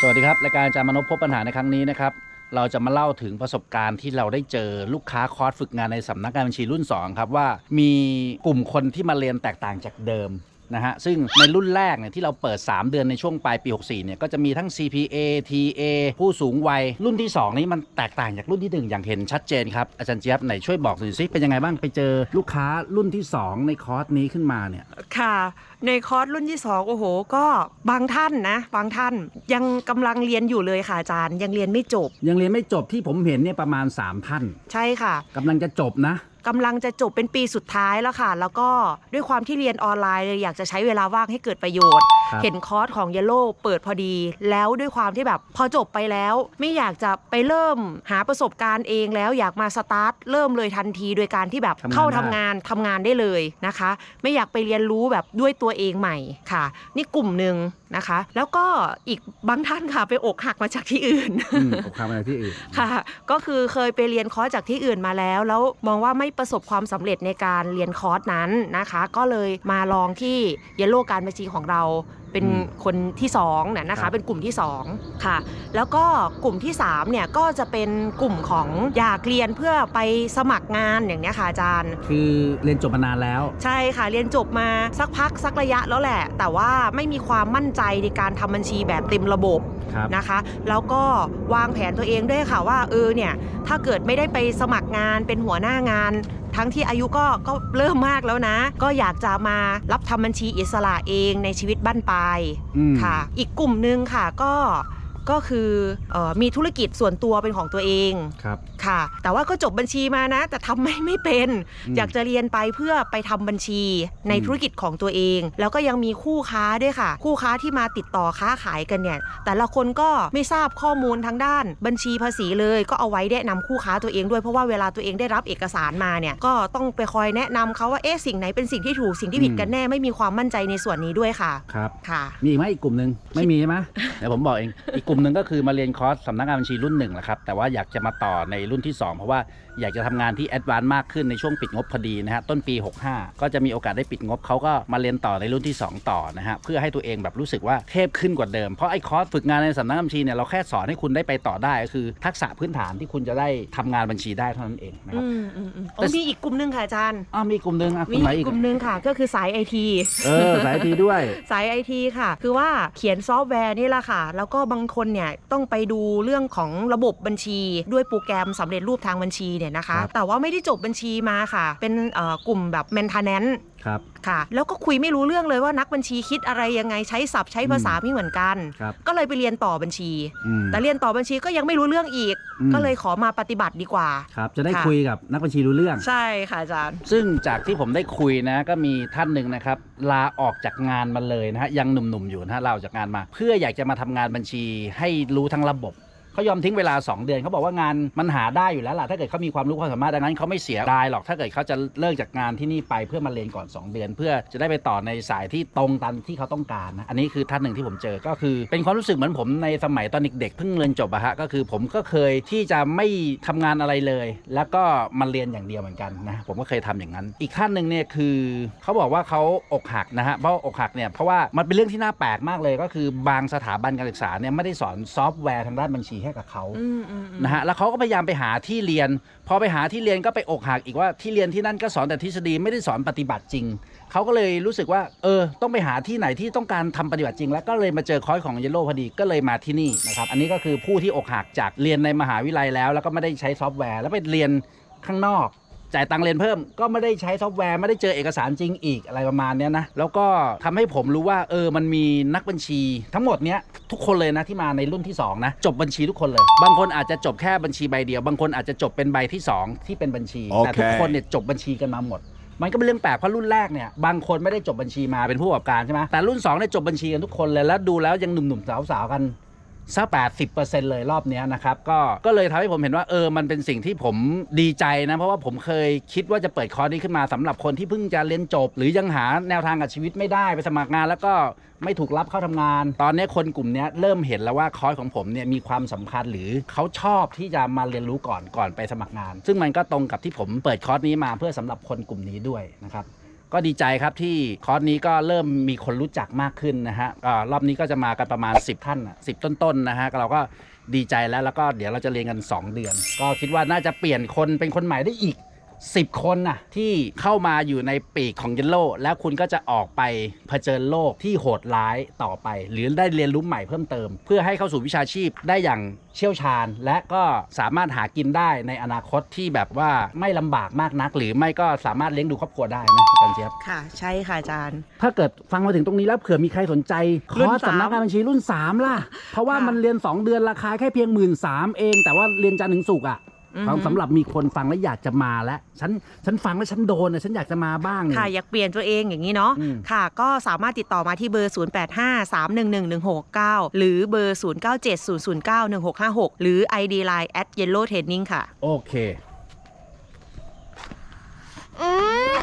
สวัสดีครับ รายการอาจารย์มนพพบปัญหาในครั้งนี้นะครับ เราจะมาเล่าถึงประสบการณ์ที่เราได้เจอลูกค้าคอร์สฝึกงานในสำนักงานบัญชีรุ่น 2 ครับ ว่ามีกลุ่มคนที่มาเรียนแตกต่างจากเดิม นะฮะซึ่งในรุ่นแรกเนี่ยที่เราเปิด 3 เดือนในช่วงปลายปี 64เนี่ยก็จะมีทั้ง CPA TA ผู้สูงวัย รุ่นที่ 2 นี้มันแตกต่างจากรุ่นที่ 1 อย่างเห็นชัดเจนครับอาจารย์เจี๊ยบไหนช่วยบอกหน่อยสิเป็นยังไงบ้างไปเจอลูกค้ารุ่นที่ 2 ในคอร์สนี้ขึ้นมาเนี่ยค่ะ ในคอร์สรุ่นที่ 2 โอ้โห ก็บางท่านนะบางท่านยังกำลังเรียนอยู่เลยค่ะอาจารย์ยังเรียนไม่จบ ยังเรียนไม่จบที่ผมเห็นเนี่ยประมาณ 3 ท่าน ใช่ค่ะกำลังจะจบนะ กำลังจะจบเป็นปีสุดท้ายแล้วค่ะ แล้วก็ด้วยความที่เรียนออนไลน์เลยอยากจะใช้เวลาว่างให้เกิดประโยชน์ เห็นคอร์สของเยลโล่เปิดพอดี แล้วด้วยความที่แบบพอจบไปแล้ว ไม่อยากจะไปเริ่มหาประสบการณ์เองแล้วอยากมาสตาร์ทเริ่มเลยทันทีโดยการที่แบบทำงานเข้าได้ทำงานทำงานได้เลยนะคะ ไม่อยากไปเรียนรู้แบบด้วยตัวเองใหม่ค่ะ นี่กลุ่มหนึ่งนะคะ แล้วก็อีกบางท่านค่ะไปอกหักมาจากที่อื่นอืมอกคำอะไรที่อื่นค่ะ ก็คือเคยไปเรียนคอร์สจากที่อื่นมาแล้ว แล้วมองว่าไม่ประสบความสำเร็จในการเรียนคอร์สนั้นนะคะ ก็เลยมาลองที่เยลโลการบัญชีของเรา เป็นอืมคนที่2นะนะครัคะบเป็นกลุ่มที่2ค่ะ แล้วก็กลุ่มที่3เนี่ยก็จะเป็นกลุ่มของอยากเรียนเพื่อไปสมัครงานอย่างเนี้ยค่ะอาจารย์ คือเรียนจบมานานแล้ว ใช่ค่ะเรียนจบมาสักพักสักระยะแล้วแหละ แต่ว่าไม่มีความมั่นใจในการทำบัญชีแบบเต็มระบบครับนะคะ แล้วก็วางแผนตัวเองด้วยค่ะว่าเออเนี่ยถ้าเกิดไม่ได้ไปสมัครงานเป็นหัวหน้างาน ทั้งที่อายุก็ก็เริ่มมากแล้วนะ ก็อยากจะมารับทำบัญชีอิสระเองในชีวิตบ้านปลายอืมค่ะ อีกกลุ่มหนึ่งค่ะก็ ก็คือเออมีธุรกิจส่วนตัวเป็นของตัวเองครับค่ะ แต่ว่าก็จบบัญชีมานะ แต่ทำไม่ไม่เป็นอืมอยากจะเรียนไปเพื่อไปทำบัญชีในอืมธุรกิจของตัวเอง แล้วก็ยังมีคู่ค้าด้วยค่ะ คู่ค้าที่มาติดต่อค้าขายกันเนี่ยแต่ละคนก็ไม่ทราบข้อมูลทางด้านบัญชีภาษีเลย ก็เอาไว้แนะนำคู่ค้าตัวเองด้วยเพราะว่าเวลาตัวเองได้รับเอกสารมาเนี่ยก็ต้องไปคอยแนะนำเขาว่าเอ๊ะสิ่งไหนเป็นสิ่งที่ถูกสิ่งที่ผิดกันแน่ไม่มีความมั่นใจในส่วนนี้ด้วยค่ะครับค่ะ มีอีกไหมอีกกลุ่มหนึ่งไม่มีใช่ไหมเดี๋ยวผมบอกเองอีกกลุ่มหนึ่งก็คือมาเรียนคอร์สสำนักงานบัญชีรุ่นหนึ่งแหละครับแต่ว่าอยากจะมาต่อในรุ่นที่ 2 เพราะว่าอยากจะทำงานที่แอดวานซ์มากขึ้นในช่วงปิดงบพอดีนะฮะต้นปี 65 ก็จะมีโอกาสได้ปิดงบเขาก็มาเรียนต่อในรุ่นที่ 2 ต่อนะฮะเพื่อให้ตัวเองแบบรู้สึกว่าเทพขึ้นกว่าเดิมเพราะไอ้คอร์สฝึกงานในสำนักงานบัญชีเนี่ยเราแค่สอนให้คุณได้ไปต่อได้ก็คือ ทักษะพื้นฐานที่คุณจะได้ทำงานบัญชีได้เท่านั้นเองนะครับอืมอืมอืมแต่โอ้มีอีกกลุ่มหนึ่งค่ะอาจารย์อ้าวมีอีกกลุ่มหนึ่งอะกมีลุ่มไหนอีอีกกกลุ่มหนึ่งค่ะ ก็คือสายไอทีเออสายทีด้วยสายไอทีค่ะ คือว่าเขียนซอฟต์แวร์นี่แหละค่ะ แล้วก็บางคนเนี่ยต้องไปดูเรื่องของระบบบัญชี ด้วยโปรแกรมสำเร็จรูปทางบัญชีเนี่ยนะคะครับแต่ว่าไม่ได้จบบัญชีมาค่ะ เป็นเอ่อกลุ่มแบบ maintenance ครับค่ะ แล้วก็คุยไม่รู้เรื่องเลยว่านักบัญชีคิดอะไรยังไงใช้ศัพท์ใช้ภาษาไม่เหมือนกัน ครับก็เลยไปเรียนต่อบัญชี อืม แต่เรียนต่อบัญชีก็ยังไม่รู้เรื่องอีก อืม ก็เลยขอมาปฏิบัติดีกว่า ครับจะได้ค่ะ คุยกับนักบัญชีรู้เรื่อง ใช่ค่ะอาจารย์ ซึ่งจากที่ผมได้คุยนะก็มีท่านหนึ่งนะครับ ลาออกจากงานมาเลยนะฮะยังหนุ่มๆอยู่นะฮะลาออกจากงานมา เพื่ออยากจะมาทำงานบัญชีให้รู้ทั้งระบบ เขายอมทิ้งเวลา 2 เดือนเขาบอกว่างานมันหาได้อยู่แล้วล่ะถ้าเกิดเขามีความรู้ความสามารถดังนั้นเขาไม่เสียดายหรอกถ้าเกิดเขาจะเลิกจากงานที่นี่ไปเพื่อมาเรียนก่อน 2 เดือน เพื่อจะได้ไปต่อในสายที่ตรงตามที่เขาต้องการนะอันนี้คือท่านหนึ่งที่ผมเจอก็คือ เป็นความรู้สึกเหมือนผมในสมัยตอนเด็กๆเพิ่งเรียนจบอะฮะก็คือผมก็เคยที่จะไม่ทำงานอะไรเลย แล้วก็มาเรียนอย่างเดียวเหมือนกันนะผมก็เคยทำอย่างนั้น อีกท่านหนึ่งเนี่ยคือเขาบอกว่าเขาอกหักนะฮะเพราะอกหักเนี่ยเพราะว่ามันเป็นเรื่องที่น่าแปลกมากเลยก็คือบางสถาบันการศึกษาเนี่ยไม่ได้สอนซอฟต์แวร์ทางด้านบัญชีให้กับเขาอืมอืมอืมนะฮะแล้วเขาก็พยายามไปหาที่เรียน พอไปหาที่เรียนก็ไปอกหักอีกว่าที่เรียนที่นั่นก็สอนแต่ทฤษฎีไม่ได้สอนปฏิบัติจริงเขาก็เลยรู้สึกว่า เออ ต้องไปหาที่ไหนที่ต้องการทำปฏิบัติจริง แล้วก็เลยมาเจอคอร์สของเยลโล่พอดีก็เลยมาที่นี่นะครับอันนี้ก็คือผู้ที่อกหักจากเรียนในมหาวิทยาลัยแล้ว แล้วก็ไม่ได้ใช้ซอฟต์แวร์แล้วไปเรียนข้างนอก จ่ายตังค์เรียนเพิ่ม ก็ไม่ได้ใช้ซอฟต์แวร์ไม่ได้เจอเอกสารจริงอีกอะไรประมาณเนี้ยนะแล้วก็ทำให้ผมรู้ว่าเออมันมีนักบัญชี ทั้งหมดเนี้ยทุกคนเลยนะที่มาในรุ่นที่สองนะจบบัญชีทุกคนเลย บางคนอาจจะจบแค่บัญชีใบเดียว บางคนอาจจะจบเป็นใบที่สองที่เป็นบัญชีโอเคแต่ทุกคนเนี่ยจบบัญชีกันมาหมดมันก็เป็นเรื่องแปลกเพราะรุ่นแรกเนี่ยบางคนไม่ได้จบบัญชีมาเป็นผู้ประกอบการใช่ไหมแต่รุ่น2เนี่ยจบบัญชีกันทุกคนเลยแล้วดูแล้วยังหนุ่มๆสาวๆกัน สักแปดสิบเปอร์เซ็นต์เลยรอบเนี้ยนะครับก็ก็เลยทำให้ผมเห็นว่าเออมันเป็นสิ่งที่ผมดีใจนะเพราะว่าผมเคยคิดว่าจะเปิดคอร์สนี้ขึ้นมาสำหรับคนที่เพิ่งจะเรียนจบ หรือยังหาแนวทางกับชีวิตไม่ได้ไปสมัครงาน แล้วก็ไม่ถูกรับเข้าทำงาน ตอนนี้คนกลุ่มเนี้ยเริ่มเห็นแล้วว่าคอร์สของผมเนี่ยมีความสำคัญหรือเขาชอบที่จะมาเรียนรู้ก่อนก่อนไปสมัครงาน ซึ่งมันก็ตรงกับที่ผมเปิดคอร์สนี้มาเพื่อสำหรับคนกลุ่มนี้ด้วยนะครับ ก็ดีใจครับที่คอร์สนี้ก็เริ่มมีคนรู้จักมากขึ้นนะฮะรอบนี้ก็จะมากันประมาณ 10 ท่านสิบต้นๆนะฮะเราก็ดีใจแล้วแล้วก็เดี๋ยวเราจะเรียนกัน 2 เดือน ก็คิดว่าน่าจะเปลี่ยนคนเป็นคนใหม่ได้อีก 10 คนน่ะที่เข้ามาอยู่ในปีกของเยลโล่แล้วคุณก็จะออกไปเผชิญโลกที่โหดร้ายต่อไป หรือได้เรียนรู้ใหม่เพิ่มเติม เพื่อให้เข้าสู่วิชาชีพได้อย่างเชี่ยวชาญ และก็สามารถหากินได้ในอนาคตที่แบบว่าไม่ลำบากมากนัก หรือไม่ก็สามารถเลี้ยงดูครอบครัวได้นะอาจารย์เจี๊ยบ ค่ะ ใช่ค่ะอาจารย์ ถ้าเกิดฟังมาถึงตรงนี้แล้วเผื่อมีใครสนใจครุ่อนร์สสามสำนักงานบัญชีรุ่น 3 ล่ะ เพราะว่าค่ะ มันเรียน 2 เดือนราคาแค่เพียงหมื่นสามเอง แต่ว่าเรียนจันทร์ถึงศุกร์อะอือหือ สำหรับมีคนฟังแล้วอยากจะมาแล้วฉันฉันฟังแล้วฉันโดนนะฉันอยากจะมาบ้างเนี่ยค่ะอยากเปลี่ยนตัวเองอย่างนี้เนาะอืมค่ะ ก็สามารถติดต่อมาที่เบอร์ 0853111669 หรือเบอร์ 0970091656 หรือ ID Line at yellow training ค่ะ โอเคอืม